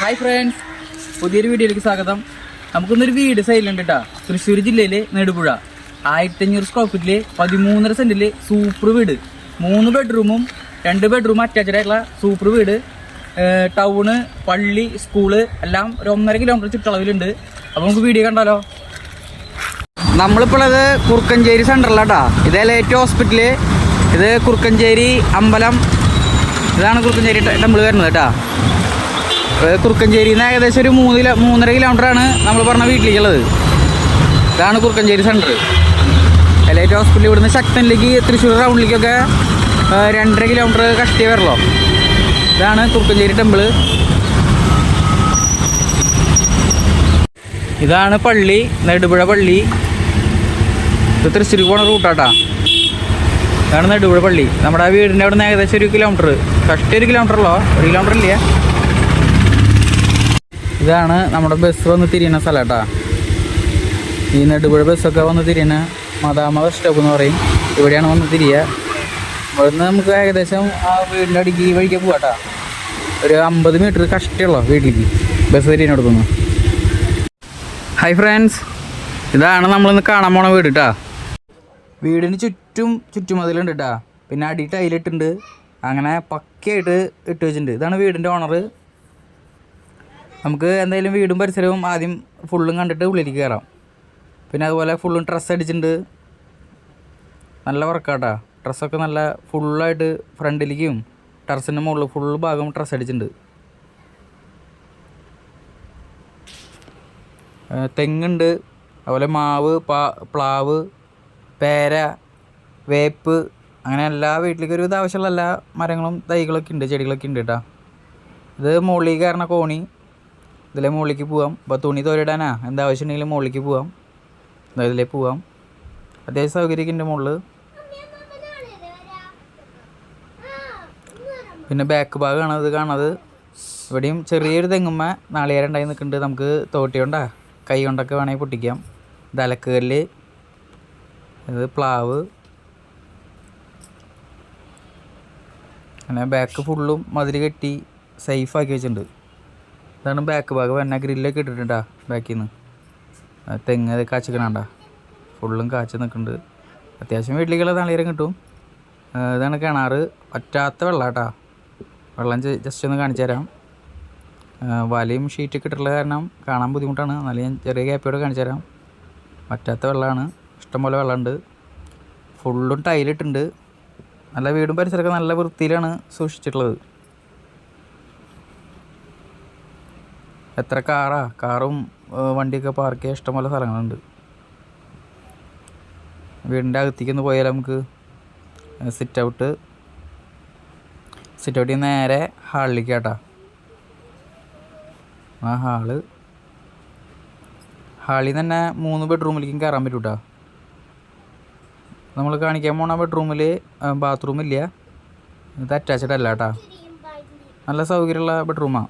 Hi friends പുതിയൊരു വീഡിയോയിലേക്ക് സ്വാഗതം. നമുക്കൊന്നൊരു വീട് സൈലുണ്ട് കേട്ടാ തൃശ്ശൂർ ജില്ലയിലെ നെടുപുഴ. ആയിരത്തി അഞ്ഞൂറ് സ്ക്വയർ ഫീറ്റിൽ പതിമൂന്നര സെന്റിൽ സൂപ്പർ വീട്. മൂന്ന് ബെഡ്റൂമും രണ്ട് ബെഡ്റൂം അറ്റാച്ച്ഡ് ആയിട്ടുള്ള സൂപ്പർ വീട്. ടൗണ് പള്ളി സ്കൂൾ എല്ലാം ഒരു ഒന്നര കിലോമീറ്റർ ചുറ്റളവിലുണ്ട്. അപ്പോൾ നമുക്ക് വീഡിയോ കണ്ടാലോ? നമ്മളിപ്പോൾ കുറുക്കഞ്ചേരി സെന്ററിലാട്ടാ ഇതേ ലേറ്റ് ഹോസ്പിറ്റൽ ഇത് കുറുക്കഞ്ചേരി അമ്പലം. ഇതാണ് കുറുക്കഞ്ചേരി ടെമ്പിൾ വരുന്നത് കേട്ടാ കുറുക്കഞ്ചേരിയിൽ നിന്ന് ഏകദേശം ഒരു മൂന്ന് കിലോ മൂന്നര കിലോമീറ്ററാണ് നമ്മൾ പറഞ്ഞ വീട്ടിലേക്കുള്ളത്. ഇതാണ് കുറുക്കഞ്ചേരി സെന്റർ എലൈറ്റ് ഹോസ്പിറ്റൽ ഇവിടുന്ന് ശക്തനിലേക്ക് തൃശ്ശൂർ ടൗണിലേക്കൊക്കെ ആ, രണ്ടര കിലോമീറ്റർ കഷ്ടി വരലോ ഇതാണ് കുറുക്കഞ്ചേരി ടെമ്പിൾ ഇതാണ് പള്ളി നെടുപുഴ പള്ളി. ഇത് തൃശ്ശൂർ പോണ റൂട്ടാട്ടാ ഇതാണ് നെടുപുഴ പള്ളി. നമ്മുടെ വീടിന്റെ അവിടെ നിന്ന് ഏകദേശം ഒരു കിലോമീറ്റർ. കഷ്ടി ഒരു കിലോമീറ്റർ ഉള്ളോ? ഒരു കിലോമീറ്റർ ഇല്ല? ഇതാണ് നമ്മുടെ ബസ് വന്ന് തിരിയുന്ന സ്ഥലം കേട്ടാ ഈ നെടുപുഴ ബസ്സൊക്കെ വന്ന് തിരിയുന്ന ബസ് സ്റ്റോപ്പ് എന്ന് പറയും. ഇവിടെയാണ് വന്ന് തിരിയുക ഇവിടുന്ന് നമുക്ക് ഏകദേശം ആ വീടിന്റെ അടിക്ക് ഈ വഴിക്ക് പോവാട്ടാ ഒരു അമ്പത് മീറ്റർ കഷ്ടമുള്ളൂ വീട്ടിലേക്ക്. ബസ് തിരിയുന്നിടത്തുനിന്ന് ഹായ് ഫ്രണ്ട്സ് ഇതാണ് നമ്മളിന്ന് കാണാൻ പോണ വീട് കേട്ടാ വീടിന് ചുറ്റും ചുറ്റുമതിലുണ്ട് കേട്ടാ പിന്നെ അടി ടൈലിട്ടുണ്ട് അങ്ങനെ പക്കയായിട്ട് ഇട്ട് വെച്ചിട്ടുണ്ട്. ഇതാണ് വീടിന്റെ ഓണർ നമുക്ക് എന്തായാലും വീടും പരിസരവും ആദ്യം ഫുള്ളും കണ്ടിട്ട് ഉള്ളിലേക്ക് കയറാം പിന്നെ അതുപോലെ ഫുള്ളും ഡ്രസ്സ് അടിച്ചിട്ടുണ്ട്. നല്ല വർക്കാട്ടാ ഡ്രസ്സൊക്കെ നല്ല ഫുള്ളായിട്ട് ഫ്രണ്ടിലേക്കും ടെറസിന്റെ മുകളിൽ ഫുൾ ഭാഗം ഡ്രസ്സ് അടിച്ചിട്ടുണ്ട്. തെങ്ങുണ്ട്. അതുപോലെ മാവ് പ്ലാവ് പേര വേപ്പ് അങ്ങനെ എല്ലാ വീട്ടിലേക്കും ഒരു ആവശ്യമുള്ള എല്ലാ മരങ്ങളും തൈകളൊക്കെ ഉണ്ട് ചെടികളൊക്കെ ഉണ്ട് കേട്ടോ ഇത് മുകളിലേക്ക് കയറണ കോണി ഇതിലെ മുകളിലേക്ക് പോവാം. ഇപ്പോൾ തുണി തോരിടാനാ? എന്താ ആവശ്യം ഉണ്ടെങ്കിലും മുകളിലേക്ക് പോവാം. ഇതിലേ പോവാം. അത്യാവശ്യം സൗകര്യമൊക്കെ മുകളിൽ പിന്നെ ബാക്ക് ഭാഗമാണ് ഇത് കാണുന്നത് ഇവിടെയും ചെറിയൊരു തെങ്ങുമ്മ നാളികേരം ഉണ്ടായി നിൽക്കുന്നുണ്ട്. നമുക്ക് തോട്ടി കൊണ്ടാ കൈ കൊണ്ടൊക്കെ വേണമെങ്കിൽ പൊട്ടിക്കാം. ഇത് ഇത് പ്ലാവ്. അങ്ങനെ ബാക്ക് ഫുള്ളും മതിൽ കെട്ടി സേഫ് ആക്കി വെച്ചിട്ടുണ്ട്. ഇതാണ് ബാക്ക് ഭാഗം. എന്നെ ഗ്രില്ലൊക്കെ ഇട്ടിട്ടുണ്ടാ ബാക്കിൽ നിന്ന് തെങ്ങ് കാച്ചിക്കണണ്ട. ഫുള്ളും കാച്ച് നിൽക്കുന്നുണ്ട് അത്യാവശ്യം വീട്ടിലേക്കുള്ള തളീരം കിട്ടും. ഇതാണ് കിണാറ്. പറ്റാത്ത വെള്ളം കേട്ടാ വെള്ളം ജസ്റ്റ് ഒന്ന് കാണിച്ചു തരാം. വലയും ഷീറ്റൊക്കെ ഇട്ടിട്ടുള്ള കാരണം കാണാൻ ബുദ്ധിമുട്ടാണ്. എന്നാലും ഞാൻ ചെറിയ ഗ്യാപ്പോടെ കാണിച്ചു തരാം. പറ്റാത്ത വെള്ളമാണ് ഇഷ്ടംപോലെ വെള്ളമുണ്ട്. ഫുള്ളും ടൈലിട്ടുണ്ട് നല്ല വീടും പരിസരമൊക്കെ നല്ല വൃത്തിയിലാണ് സൂക്ഷിച്ചിട്ടുള്ളത്. എത്ര കാറാ? കാറും വണ്ടിയൊക്കെ പാർക്ക് ചെയ്യാൻ ഇഷ്ടംപോലെ സ്ഥലങ്ങളുണ്ട്. വീടിന്റെ അകത്തേക്ക് ഒന്ന് പോയാൽ നമുക്ക് സിറ്റ് ഔട്ട് സിറ്റ് ഔട്ടിൽ നേരെ ഹാളിലേക്ക് കേട്ടാ ആ ഹാൾ. ഹാളിൽ തന്നെ മൂന്ന് ബെഡ്റൂമിലേക്കും കയറാൻ പറ്റും കേട്ടോ നമ്മൾ കാണിക്കാൻ പോണ ബെഡ്റൂമിൽ ബാത്റൂമില്ല ഇത് അറ്റാച്ച്ഡ് അല്ല കേട്ടോ നല്ല സൗകര്യമുള്ള ബെഡ്റൂമാണ്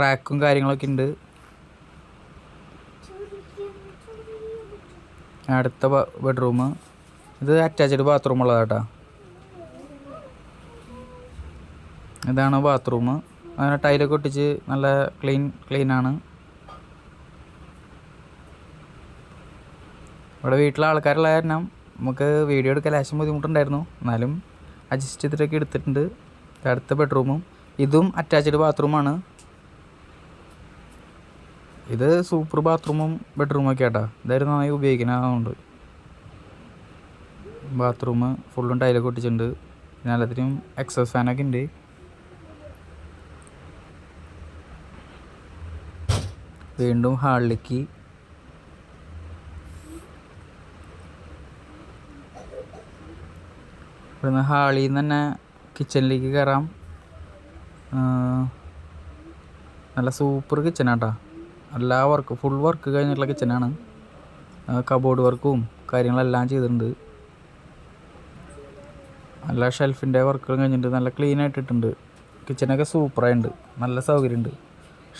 റാക്കും കാര്യങ്ങളൊക്കെ ഉണ്ട്. അടുത്ത ബെഡ്റൂം ഇത് അറ്റാച്ച്ഡ് ബാത്റൂം ഉള്ളതാട്ടാ. ഇതാണ് ബാത്റൂം അങ്ങനെ ടൈലൊക്കെ ഒട്ടിച്ച് നല്ല ക്ലീൻ ക്ലീനാണ് ഇവിടെ വീട്ടിലെ ആൾക്കാരുള്ള കാരണം നമുക്ക് വീഡിയോ എടുക്കാൻ ലേശം ബുദ്ധിമുട്ടുണ്ടായിരുന്നു. എന്നാലും അഡ്ജസ്റ്റ് ചെയ്തിട്ടൊക്കെ എടുത്തിട്ടുണ്ട്. അടുത്ത ബെഡ്റൂമും ഇതും അറ്റാച്ച്ഡ് ബാത്റൂമാണ് ഇത് സൂപ്പർ ബാത്റൂമും ബെഡ്റൂമും ഒക്കെ ആട്ടാ. ഇതായിരുന്നു നന്നായി ഉപയോഗിക്കുന്നതുകൊണ്ട് ബാത്റൂം ഫുള്ളും ടൈലൊക്കെ ഒട്ടിച്ചിട്ടുണ്ട്. പിന്നെ എല്ലാത്തിനും എക്സസ് ഫാനൊക്കെ ഉണ്ട്. വീണ്ടും ഹാളിലേക്ക്. ഇവിടുന്ന് ഹാളിൽ നിന്ന് തന്നെ കിച്ചണിലേക്ക് കയറാം നല്ല സൂപ്പർ കിച്ചണാട്ടാ എല്ലാ വർക്ക് ഫുൾ വർക്ക് കഴിഞ്ഞിട്ടുള്ള കിച്ചനാണ് കബോർഡ് വർക്കും കാര്യങ്ങളെല്ലാം ചെയ്തിട്ടുണ്ട്. നല്ല ഷെൽഫിന്റെ വർക്കുകളും കഴിഞ്ഞിട്ടുണ്ട് നല്ല ക്ലീൻ ആയിട്ടിട്ടുണ്ട്. കിച്ചനൊക്കെ സൂപ്പറായിട്ടുണ്ട് നല്ല സൗകര്യമുണ്ട്.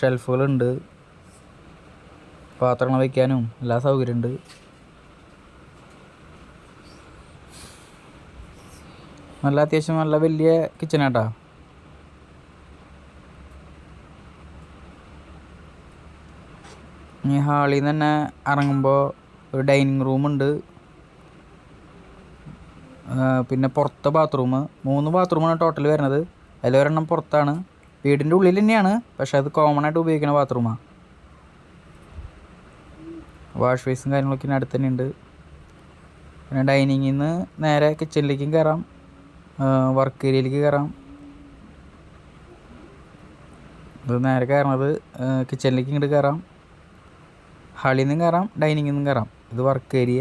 ഷെൽഫുകളുണ്ട് പാത്രങ്ങൾ വയ്ക്കാനും എല്ലാ സൗകര്യമുണ്ട്. നല്ല അത്യാവശ്യം നല്ല വലിയ കിച്ചണാട്ടാ ഈ ഹാളിൽ നിന്ന് തന്നെ ഇറങ്ങുമ്പോൾ ഒരു ഡൈനിങ് റൂമുണ്ട്. പിന്നെ പുറത്തെ ബാത്റൂം മൂന്ന് ബാത്റൂമാണ് ടോട്ടൽ വരുന്നത്. അതിലൊരെണ്ണം പുറത്താണ്. വീടിന്റെ ഉള്ളിൽ തന്നെയാണ്. പക്ഷെ അത് കോമൺ ആയിട്ട് ഉപയോഗിക്കുന്ന ബാത്റൂമാണ് വാഷ് ബേസും കാര്യങ്ങളൊക്കെ ഇതിന് അടുത്ത് തന്നെയുണ്ട്. പിന്നെ ഡൈനിങ്ങിൽ നിന്ന് നേരെ കിച്ചണിലേക്കും കയറാം വർക്ക് ഏരിയയിലേക്ക് കയറാം ഇത് നേരെ കയറണത് കിച്ചണിലേക്ക് ഇങ്ങോട്ട് കയറാം ഹാളിൽ നിന്നും കയറാം ഡൈനിങ്ങിൽ നിന്നും കയറാം ഇത് വർക്ക് ഏരിയ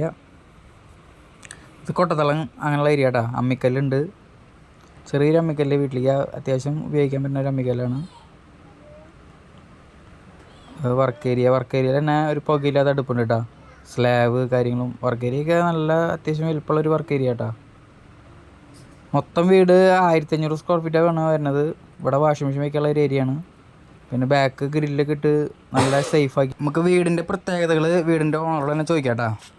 ഇത് കൊട്ടത്തളം അങ്ങനെയുള്ള ഏരിയ കേട്ടോ അമ്മിക്കല്ലുണ്ട്. ചെറിയൊരു അമ്മിക്കല്ല് വീട്ടിലേക്ക് അത്യാവശ്യം ഉപയോഗിക്കാൻ പറ്റുന്ന ഒരു അമ്മിക്കല്ലാണ്. വർക്ക് ഏരിയ വർക്ക് ഏരിയയിൽ തന്നെ ഒരു പുകയില്ലാത്ത അടുപ്പുണ്ട് കേട്ടോ സ്ലാബ് കാര്യങ്ങളും വർക്ക് ഏരിയയൊക്കെ നല്ല അത്യാവശ്യം വലിപ്പമുള്ള ഒരു വർക്ക് ഏരിയ കേട്ടോ മൊത്തം വീട് ആയിരത്തി അഞ്ഞൂറ് സ്ക്വയർ ഫീറ്റാണ് വരുന്നത്. ഇവിടെ വാഷിംഗ് മെഷീൻ വയ്ക്കാനുള്ള ഒരു ഏരിയ ആണ്. പിന്നെ ബാക്ക് ഗ്രില്ലൊക്കെ ഇട്ട് നല്ല സേഫാക്കി നമുക്ക് വീടിന്റെ പ്രത്യേകതകൾ വീടിന്റെ ഓണറോട് തന്നെ ചോദിക്കാട്ടാ. കേട്ടോ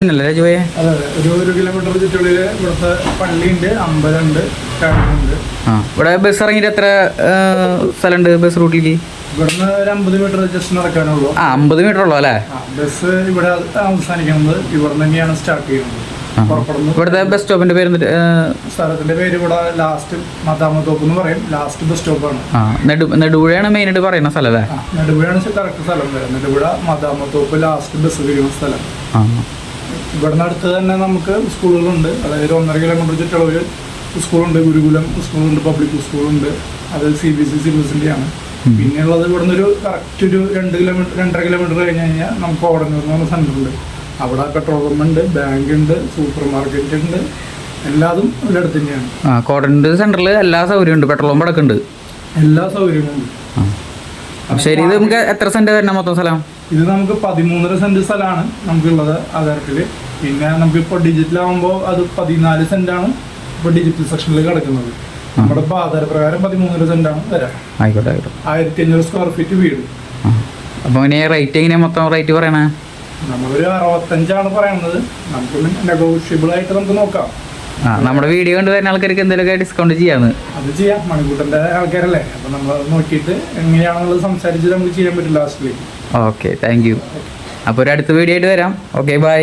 പിന്നല്ലേ രാജുവേ? അതെ ഒരു ഒരു കിലോമീറ്റർ ചുറ്റുള്ളിൽ ഇവിടുത്തെ പള്ളിയുണ്ട് അമ്പലമുണ്ട് ആ ഇവിടെ ബസ് ഇറങ്ങിയിട്ട് എത്ര സ്ഥലമുണ്ട് ബസ് റൂട്ടിലേക്ക് ഇവിടുന്ന് ഒരു അമ്പത് മീറ്റർ ജസ്റ്റ് നടക്കാനുള്ളൂ ആ അമ്പത് മീറ്റർ ഉള്ളൂ അല്ലേ? ബസ് ഇവിടെ അവസാനിക്കുന്നത് ഇവിടെ തന്നെയാണ് സ്റ്റാർട്ട് ചെയ്യുന്നത്. ഇവിടുത്തെ ബസ് സ്റ്റോപ്പിന്റെ പേര് സ്ഥലത്തിന്റെ പേര് ഇവിടെ ലാസ്റ്റ് മതാമത്തോപ്പ് എന്ന് പറയും. ലാസ്റ്റ് ബസ് സ്റ്റോപ്പാണ് നെടുപുഴയാണ് മെയിൻ ആയിട്ട് പറയുന്ന സ്ഥലം അല്ലേ? നെടുപുഴയാണ് കറക്റ്റ് സ്ഥലം നെടുപുഴ മതാമത്തോപ്പ് ലാസ്റ്റ് ബസ് വരുന്ന സ്ഥലം. ഇവിടുന്ന് അടുത്ത് തന്നെ നമുക്ക് സ്കൂളുകളുണ്ട്. അതായത് ഒരു ഒന്നര കിലോമീറ്റർ ചുറ്റളവിൽ സ്കൂളുണ്ട്. ഗുരുകുലം സ്കൂളുണ്ട് പബ്ലിക് സ്കൂളുണ്ട്. അത് സി ബി എസ് ഇ സിലബസിന്റെ ആണ്. പിന്നെയുള്ളത് ഇവിടുന്ന് ഒരു കറക്റ്റ് ഒരു രണ്ട് കിലോമീറ്റർ രണ്ടര കിലോമീറ്റർ കഴിഞ്ഞ് കഴിഞ്ഞാൽ നമുക്ക് ഓടന്നൂർ എന്ന് പറഞ്ഞ സെന്റർ ഉണ്ട് അവിടെ പെട്രോൾ ഉണ്ട് ബാങ്ക് ഉണ്ട് സൂപ്പർ മാർക്കറ്റ് ഉണ്ട് എല്ലാതും ഇവിടെ അടുത്ത് തന്നെയാണ്. ആ സെന്ററിൽ എല്ലാ സൗകര്യവും ഉണ്ട് അടക്കം ഉണ്ട്. എല്ലാ സൗകര്യങ്ങളും ശരി ഇത് നമുക്ക് എത്ര സെന്റ് വരണം മൊത്തം സ്ഥലം? ഇത് നമുക്ക് പതിമൂന്നര സെന്റ് സ്ഥലമാണ് നമുക്കുള്ളത് ആധാരത്തിൽ. പിന്നെ നമുക്കിപ്പോൾ ഡിജിറ്റൽ ആകുമ്പോൾ അത് പതിനാല് ആണ് ഇപ്പോൾ ഡിജിറ്റൽ സെക്ഷനിൽ കിടക്കുന്നത്. നമ്മുടെ ആധാര പ്രകാരം പതിമൂന്നര സെന്റാണ് വരാം. ആയിക്കോട്ടെ ആയിക്കോട്ടെ. ആയിരത്തി അഞ്ഞൂറ് സ്ക്വയർ ഫീറ്റ് വീട്. അപ്പൊ അപ്പോൾ റേറ്റ് എങ്ങനെയാ മൊത്തം റേറ്റ് പറയണേ? നമ്മളൊരു അറുപത്തഞ്ചാണ് പറയുന്നത്. നമുക്ക് നെഗോഷ്യബിൾ ആയിട്ട് നമുക്ക് നോക്കാം. ആ നമ്മുടെ വീഡിയോ കണ്ട് വരുന്ന ആൾക്കാർക്ക് എന്തെങ്കിലുമൊക്കെ ഡിസ്കൗണ്ട് ചെയ്യാന്ന്. അത് ചെയ്യാം. മണിക്കൂട്ടന്റെ ആൾക്കാരല്ലേ. അപ്പം നമ്മൾ നോക്കിയിട്ട് എങ്ങനെയാണെന്നുള്ളത് സംസാരിച്ച് നമുക്ക് ചെയ്യാൻ പറ്റും ലാസ്റ്റിലേക്ക് ഓക്കെ താങ്ക് യു അപ്പോൾ ഒരു അടുത്ത വീഡിയോ ആയിട്ട് വരാം. Okay bye